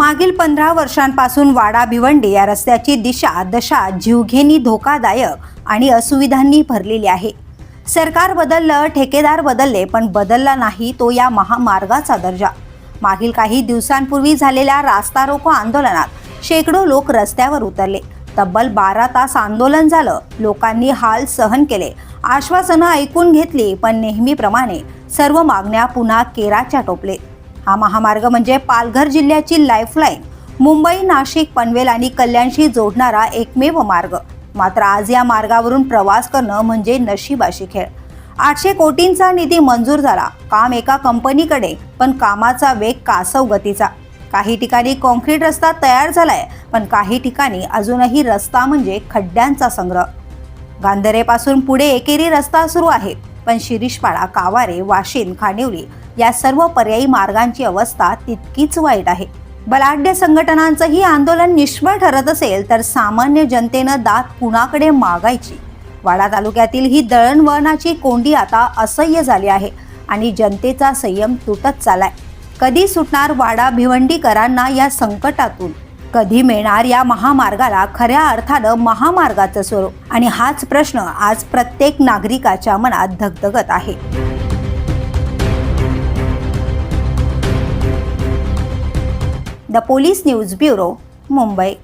मागील पंधरा वर्षांपासून वाडा भिवंडी या रस्त्याची दिशा दशा जीवघेणी धोकादायक आणि असुविधांनी भरलेली आहे. सरकार बदललं ठेकेदार बदलले पण बदलला नाही तो या महामार्गाचा दर्जा. मागील काही दिवसांपूर्वी झालेल्या रास्ता रोको आंदोलनात शेकडो लोक रस्त्यावर उतरले. तब्बल बारा तास आंदोलन झालं. लोकांनी हाल सहन केले. आश्वासनं ऐकून घेतली पण नेहमीप्रमाणे सर्व मागण्या पुन्हा केराच्या टोपले हा महामार्ग म्हणजे पालघर जिल्ह्याची लाईफलाईन मुंबई नाशिक पनवेल आणि कल्याणशी जोडणारा एकमेव मार्ग. मात्र आज या मार्गावरून प्रवास करणं म्हणजे नशिबाशी खेळ. आठशे कोटींचा निधी मंजूर झाला. काम एका कंपनीकडे पण कामाचा वेग कासव गतीचा काही ठिकाणी कॉन्क्रीट रस्ता तयार झालाय पण काही ठिकाणी अजूनही रस्ता म्हणजे खड्ड्यांचा संग्रह. गांधरेपासून पुढे एकेरी रस्ता सुरू आहे पण शिरीषपाडा कावारे वाशिंद खानिवली या सर्व पर्यायी मार्गांची अवस्था तितकीच वाईट आहे. बलाढ्य संघटनांचंही आंदोलन निष्फळ ठरत असेल तर सामान्य जनतेनं दात कुणाकडे मागायची? वाडा तालुक्यातील ही दळणवळणाची कोंडी आता असह्य झाली आहे आणि जनतेचा संयम तुटत चालाय कधी सुटणार वाडा भिवंडीकरांना या संकटातून? कधी मिळणार या महामार्गाला खऱ्या अर्थानं महामार्गाचं स्वरूप? आणि हाच प्रश्न आज प्रत्येक नागरिकाच्या मनात धगधगत आहे. the police news bureau Mumbai